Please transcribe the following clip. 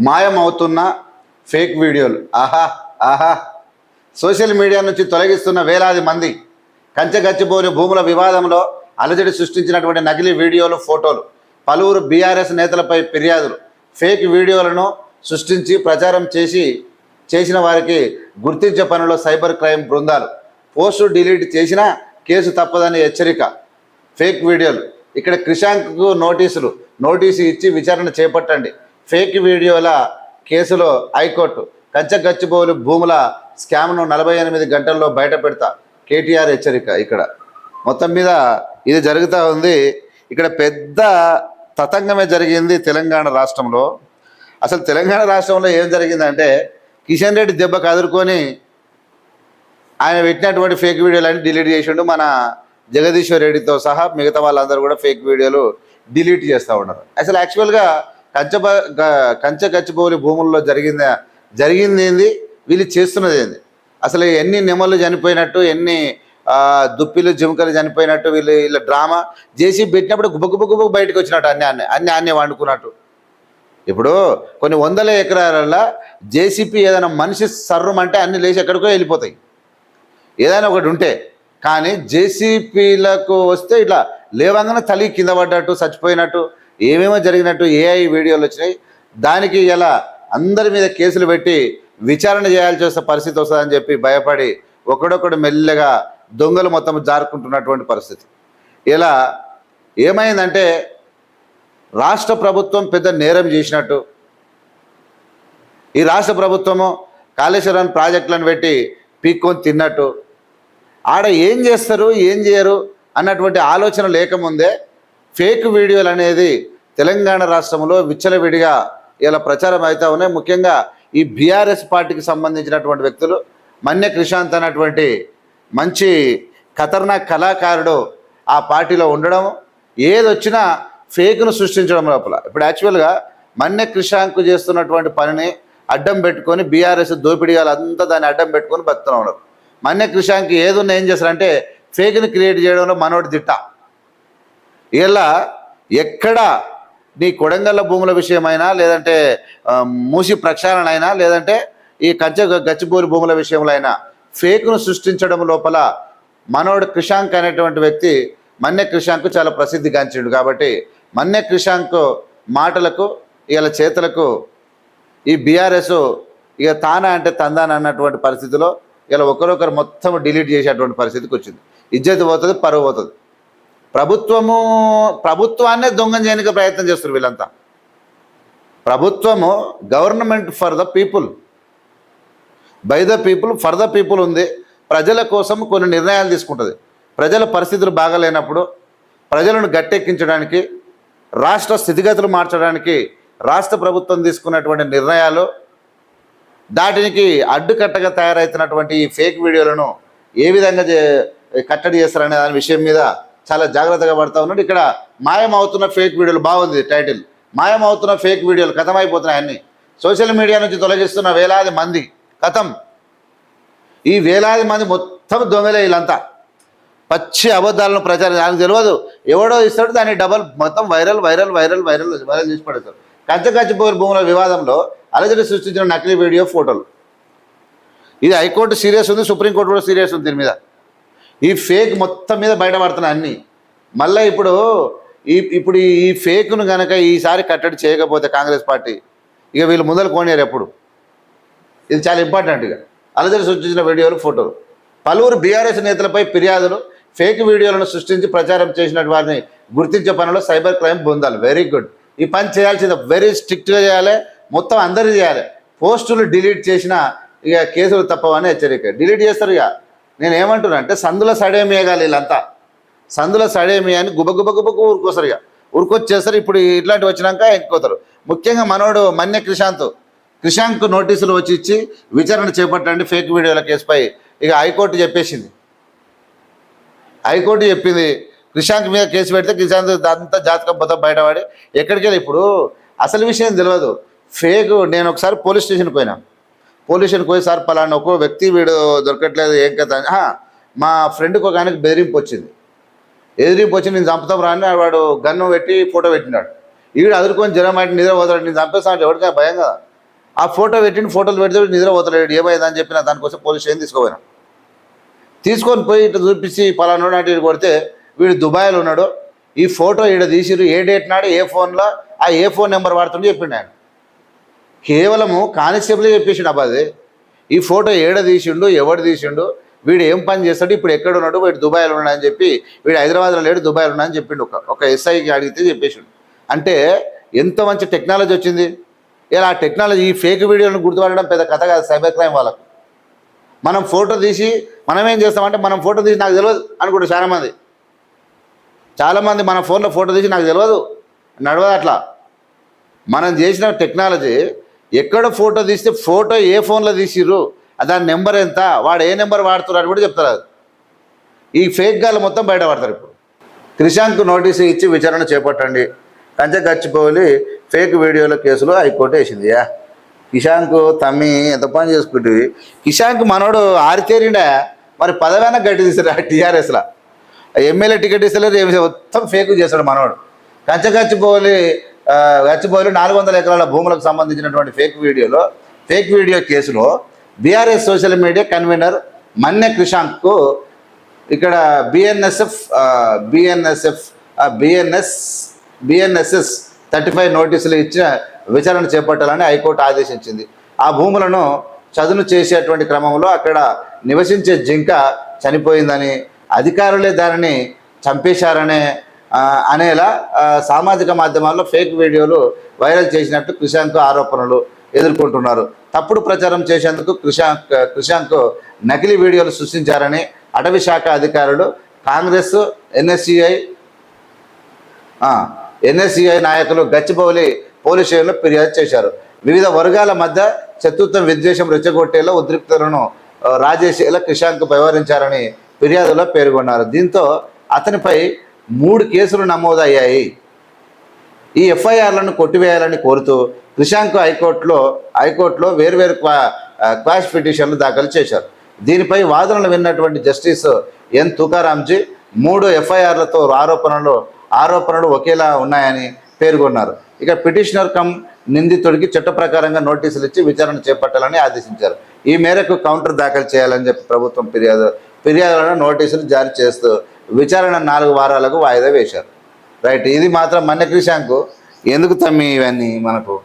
మాయమవుతున్న fake వీడియోలు. ఆహా ఆహా. సోషల్ మీడియా నుంచి తొలగిస్తున్న వేలాది మంది కంచెగచ్చిపోని భూముల వివాదంలో అలజడి సృష్టించినటువంటి నకిలీ వీడియోలు ఫోటోలు. పలువురు బీఆర్ఎస్ నేతలపై ఫిర్యాదులు. ఫేక్ వీడియోలను సృష్టించి ప్రచారం చేసి చేసిన వారికి గుర్తించే పనిలో సైబర్ క్రైమ్ బృందాలు. పోస్టు డిలీట్ చేసినా కేసు తప్పదని హెచ్చరిక. ఫేక్ వీడియోలు. ఇక్కడ క్రిషాంక్కు నోటీసులు. నోటీసు ఇచ్చి విచారణ చేపట్టండి. ఫేక్ వీడియోల కేసులో హైకోర్టు కంచగచ్చిబోలు భూముల స్కామ్ను నలభై ఎనిమిది గంటల్లో బయట పెడతా. కేటీఆర్ హెచ్చరిక ఇక్కడ. మొత్తం మీద ఇది జరుగుతూ ఉంది. ఇక్కడ పెద్ద తతంగమే జరిగింది తెలంగాణ రాష్ట్రంలో. అసలు తెలంగాణ రాష్ట్రంలో ఏం జరిగిందంటే కిషన్ రెడ్డి దెబ్బకు కదుర్కొని ఆయన పెట్టినటువంటి ఫేక్ వీడియోలన్నీ డిలీట్ చేసిండు మన జగదీశ్వర్ రెడ్డితో సహా మిగతా వాళ్ళందరూ కూడా ఫేక్ వీడియోలు డిలీట్ చేస్తూ ఉన్నారు. అసలు యాక్చువల్గా కంచె కంచె కచ్చిపోలి భూముల్లో జరిగింది జరిగింది ఏంది? వీళ్ళు చేస్తున్నది ఏంది? అసలు ఎన్ని నిమలు చనిపోయినట్టు ఎన్ని దుప్పిలు జింకలు చనిపోయినట్టు వీళ్ళు వీళ్ళ డ్రామా? చేసి పెట్టినప్పుడు గుబ్బ గుబ్బ గుబ్బ బయటకు వచ్చినట్టు అన్ని అన్ని అన్ని అన్ని వండుకున్నట్టు. ఇప్పుడు కొన్ని వందల ఎకరాలలో జేసీపీ ఏదైనా మనిషి సర్రం అంటే అన్ని లేచి ఎక్కడికో వెళ్ళిపోతాయి. ఏదైనా ఒకటి ఉంటే. కానీ జేసీపీలకు వస్తే ఇట్లా లేవంగానే తల్లి కింద పడ్డట్టు చచ్చిపోయినట్టు ఏమేమో జరిగినట్టు ఏఐ వీడియోలు వచ్చినాయి. దానికి ఇలా అందరి మీద కేసులు పెట్టి విచారణ చేయాల్సి వస్తే పరిస్థితి వస్తుందని చెప్పి భయపడి ఒకడొకడు మెల్లగా దొంగలు మొత్తం జారుకుంటున్నటువంటి పరిస్థితి. ఇలా ఏమైందంటే రాష్ట్ర ప్రభుత్వం పెద్ద నేరం చేసినట్టు. ఈ రాష్ట్ర ప్రభుత్వము కాళేశ్వరం ప్రాజెక్టులను పెట్టి పీక్కొని తిన్నట్టు. ఆడ ఏం చేస్తారు ఏం చేయరు అన్నటువంటి ఆలోచన లేకముందే ఫేక్ వీడియోలు అనేది తెలంగాణ రాష్ట్రంలో విచ్చలవిడిగా ఇలా ప్రచారం అవుతా ఉన్నాయి. ముఖ్యంగా ఈ బీఆర్ఎస్ పార్టీకి సంబంధించినటువంటి వ్యక్తులు మన్య క్రిషాంత్ అన్నటువంటి మంచి ఖతర్నాక్ కళాకారుడు ఆ పార్టీలో ఉండడం ఏదొచ్చినా ఫేక్ను సృష్టించడం లోపల. ఇప్పుడు యాక్చువల్గా మన్య క్రిషాంక్ చేస్తున్నటువంటి పనిని అడ్డం పెట్టుకొని బీఆర్ఎస్ దోపిడీగాలు అంతా దాన్ని అడ్డం పెట్టుకొని బతుకుతూ ఉన్నారు. మన్య క్రిషాంక్ ఏదున్నా ఏం చేస్తారంటే ఫేక్ని క్రియేట్ చేయడంలో మనోడి తిట్ట. ఇలా ఎక్కడ నీ కొడంగల్ల భూముల విషయమైనా లేదంటే మూసి ప్రక్షాళన అయినా లేదంటే ఈ కంచె గచ్చిబూరి భూముల విషయంలో అయినా ఫేక్ను సృష్టించడం లోపల మనోడు క్రిషాంక్ అనేటువంటి వ్యక్తి మన్య క్రిషాంక్ చాలా ప్రసిద్ధిగాంచిండు కాబట్టి మన్య క్రిషాంక్ మాటలకు ఇలా చేతులకు ఈ బీఆర్ఎస్ ఇక తానా అంటే తందాన అన్నటువంటి పరిస్థితిలో ఇలా ఒకరొకరు మొత్తం డిలీట్ చేసేటువంటి పరిస్థితికి వచ్చింది ఇజ్జత్ పోతుంది పరువు పోతుంది. ప్రభుత్వము ప్రభుత్వాన్నే దొంగం చేయడానికి ప్రయత్నం చేస్తారు వీళ్ళంతా. ప్రభుత్వము government for the people. By the people for the people ఉంది. ప్రజల కోసం కొన్ని నిర్ణయాలు తీసుకుంటుంది. ప్రజల పరిస్థితులు బాగాలేనప్పుడు ప్రజలను గట్టెక్కించడానికి రాష్ట్ర స్థితిగతులు మార్చడానికి రాష్ట్ర ప్రభుత్వం తీసుకున్నటువంటి నిర్ణయాలు దాటికి అడ్డుకట్టగా తయారవుతున్నటువంటి ఈ ఫేక్ వీడియోలను ఏ విధంగా చే- కట్టడి చేస్తారనే దాని విషయం మీద చాలా జాగ్రత్తగా పడతా ఉన్నాడు. ఇక్కడ మాయం అవుతున్న ఫేక్ వీడియోలు బాగుంది టైటిల్ మాయం అవుతున్న ఫేక్ వీడియోలు కథమైపోతున్నాయి అన్ని. సోషల్ మీడియా నుంచి తొలగిస్తున్న వేలాది మంది. కథం. ఈ వేలాది మంది మొత్తం దొంగలే వీళ్ళంతా. పచ్చి అబద్ధాలను ప్రచారం దానికి తెలియదు ఎవడో ఇస్తాడు దాన్ని డబల్ మొత్తం viral viral viral viral viral చేసి పడేస్తారు. కంచకచ్చిపోయిన భూముల వివాదంలో అలజడి సృష్టించిన నకిలీ వీడియో ఫోటోలు ఇది హైకోర్టు సీరియస్ ఉంది సుప్రీంకోర్టు కూడా సీరియస్ ఉంది దీని మీద. ఈ ఫేక్ మొత్తం మీద బయటపడుతున్నాయి అన్నీ. మళ్ళీ ఇప్పుడు ఈ ఇప్పుడు ఈ ఫేక్ను కనుక ఈసారి కట్టడి చేయకపోతే కాంగ్రెస్ పార్టీ ఇక వీళ్ళు ముందలు కోనేరు ఎప్పుడు. ఇది చాలా ఇంపార్టెంట్ ఇక. అలజడి సృష్టించిన వీడియోలు ఫోటోలు. పలువురు బీఆర్ఎస్ నేతలపై ఫిర్యాదులు ఫేక్ వీడియోలను సృష్టించి ప్రచారం చేసిన వారిని గుర్తించే పనిలో సైబర్ క్రైమ్ పొందాలి వెరీ గుడ్ ఈ పని చేయాల్సింది వెరీ స్ట్రిక్ట్గా చేయాలి మొత్తం అందరూ చేయాలి. పోస్టులు డిలీట్ చేసిన ఇక కేసులు తప్పవని హెచ్చరిక. డిలీట్ చేస్తారు ఇక. నేను ఏమంటున్నా అంటే సందుల సడేమియగాలి వీళ్ళంతా. సందుల సడేమి అని గుబగుబ గుబ గుబకు ఇక. ఊరుకొచ్చేస్తారు ఇప్పుడు ఇట్లాంటివి వచ్చినాక ఎక్కుతారు ముఖ్యంగా మనోడు మన్య క్రిషాంత్ క్రిషాంక్ నోటీసులు వచ్చి ఇచ్చి విచారణ చేపట్టండి ఫేక్ వీడియోల కేసుపై ఇక హైకోర్టు చెప్పేసింది. హైకోర్టు చెప్పింది క్రిషాంక్ మీద కేసు పెడితే క్రిషాంత్ అంతా జాతకం పోతా బయటపడి ఎక్కడికి వెళ్ళి ఇప్పుడు? అసలు విషయం తెలియదు ఫేక్ నేను ఒకసారి పోలీస్ స్టేషన్కి పోయినా. పోలీస్ స్టేషన్కి పోయి సార్ పలానా ఒక్కో వ్యక్తి వీడు దొరకట్లేదు ఏం కదా అని. మా ఫ్రెండ్కి ఒక ఆయనకు బెదిరింపు వచ్చింది. ఎదిరింపు వచ్చి నేను చంపుతాం రాని వాడు గన్ను పెట్టి ఫోటో పెట్టినాడు. ఈడు అదురుకొని జనం అంటే నిద్ర పోతాడు నేను చంపేస్తా ఎవరికైనా భయం కదా? ఆ ఫోటో పెట్టిన ఫోటోలు పెడితే నిద్ర పోతాడు ఏమైందని చెప్పిన దానికోసం పోలీస్ స్టేషన్ తీసుకుపోయినా. తీసుకొని పోయి ఇట్లా చూపించి పలానా నాటి ఇటు కొడితే వీడు దుబాయ్లో ఉన్నాడు. ఈ ఫోటో ఈడ తీసిరు ఏ డేట్ నాడు ఏ ఫోన్లో ఆ ఏ ఫోన్ నెంబర్ వాడుతుండే చెప్పిండు ఆయన. కేవలము కానిస్టేబుల్ చెప్పేసిండు అబ్బా అది. ఈ ఫోటో ఏడ తీసిండు ఎవడు తీసిండు వీడు ఏం పని చేస్తాడు ఇప్పుడు ఎక్కడ ఉన్నాడు వీడు దుబాయ్లో ఉన్నాడు అని చెప్పి వీడు హైదరాబాద్లో లేడు దుబాయ్లో ఉన్నాడు అని చెప్పిండు ఒక ఒక ఎస్ఐకి అడిగితే చెప్పేసిండు. అంటే ఎంత మంచి టెక్నాలజీ వచ్చింది? ఇలా ఆ టెక్నాలజీ ఈ ఫేక్ వీడియోలను గుర్తుపడడం పెద్ద కథ కాదు సైబర్ క్రైమ్ వాళ్ళకు. మనం ఫోటో తీసి మనం ఏం చేస్తామంటే మనం ఫోటో తీసి నాకు తెలియదు అనుకుంటారు చాలామంది. చాలామంది మన ఫోన్లో ఫోటో తీసి నాకు తెలియదు. నడవదు అట్లా. మనం చేసిన టెక్నాలజీ ఎక్కడ ఫోటో తీస్తే ఫోటో ఏ ఫోన్లో తీసిర్రు? దాని నెంబర్ ఎంత? వాడు ఏ నెంబర్ వాడుతున్నారు కూడా చెప్తారు ఈ ఫేక్ గాలు మొత్తం బయటపడతారు ఇప్పుడు. క్రిషాంక్ నోటీసు ఇచ్చి విచారణ చేపట్టండి. కంచె గచ్చిపోలి ఫేక్ వీడియోల కేసులో హైకోర్టు వేసింది యా. కిషాంక్ తమ్మి ఎంత పని చేసుకుంటుంది కిషాంక్ మనోడు ఆరితేరిండా? మరి పదవైనా గట్టి తీసారు టీఆర్ఎస్లో? ఎమ్మెల్యే టికెట్ ఇస్తలేరు ఏమి మొత్తం ఫేక్ చేశాడు మనోడు. కంచె గచ్చిపోలి గచ్చిబౌలి నాలుగు వందల ఎకరాల భూములకు సంబంధించినటువంటి ఫేక్ వీడియోలో ఫేక్ వీడియో కేసులో BRS social media convener Manne క్రిషాంక్కు ఇక్కడ BNSF BNSF BNS BNSS thirty five నోటీసులు ఇచ్చిన విచారణ చేపట్టాలని హైకోర్టు ఆదేశించింది. ఆ భూములను చదును చేసేటువంటి క్రమంలో అక్కడ నివసించే జింక చనిపోయిందని అధికారులే దానిని చంపేశారనే అనేలా సామాజిక మాధ్యమాల్లో ఫేక్ వీడియోలు వైరల్ చేసినట్టు క్రిషాంక్ ఆరోపణలు ఎదుర్కొంటున్నారు. తప్పుడు ప్రచారం చేసేందుకు క్రిషాంక్ క్రిషాంక్ నకిలీ వీడియోలు సృష్టించారని అటవీ శాఖ అధికారులు కాంగ్రెస్ ఎన్ఎస్సిఐ ఎన్ఎస్సిఐ నాయకులు గచ్చిబౌలి పోలీస్ స్టేషన్లో ఫిర్యాదు చేశారు. వివిధ వర్గాల మధ్య శత్రుత్వం విద్వేషం రెచ్చగొట్టేలా ఉద్రిక్తలను ఆ, రాజేసేలా క్రిషాంక్ వ్యవహరించారని ఫిర్యాదులో పేర్కొన్నారు. దీంతో అతనిపై మూడు కేసులు నమోదయ్యాయి. ఈ ఎఫ్ఐఆర్లను కొట్టివేయాలని కోరుతూ క్రిషాంక్ హైకోర్టులో హైకోర్టులో వేర్వేరు క్వా క్వాష్ పిటిషన్లు దాఖలు చేశారు. దీనిపై వాదనలు విన్నటువంటి జస్టిస్ ఎన్ తుకారాంజీ మూడు ఎఫ్ఐఆర్లతో ఆరోపణలు ఆరోపణలు ఒకేలా ఉన్నాయని పేర్కొన్నారు. ఇక పిటిషనర్ కమ్ నిందితుడికి చట్ట ప్రకారంగా నోటీసులు ఇచ్చి విచారణ చేపట్టాలని ఆదేశించారు. ఈ మేరకు కౌంటర్ దాఖలు చేయాలని చెప్పి ప్రభుత్వం ఫిర్యాదు ఫిర్యాదులను నోటీసులు జారీ చేస్తూ విచారణ నాలుగు వారాలకు వాయిదా వేశారు. రైట్ ఇది మాత్రం మన్నె క్రిషాంకు ఎందుకు తమ్మి ఇవన్నీ మనకు?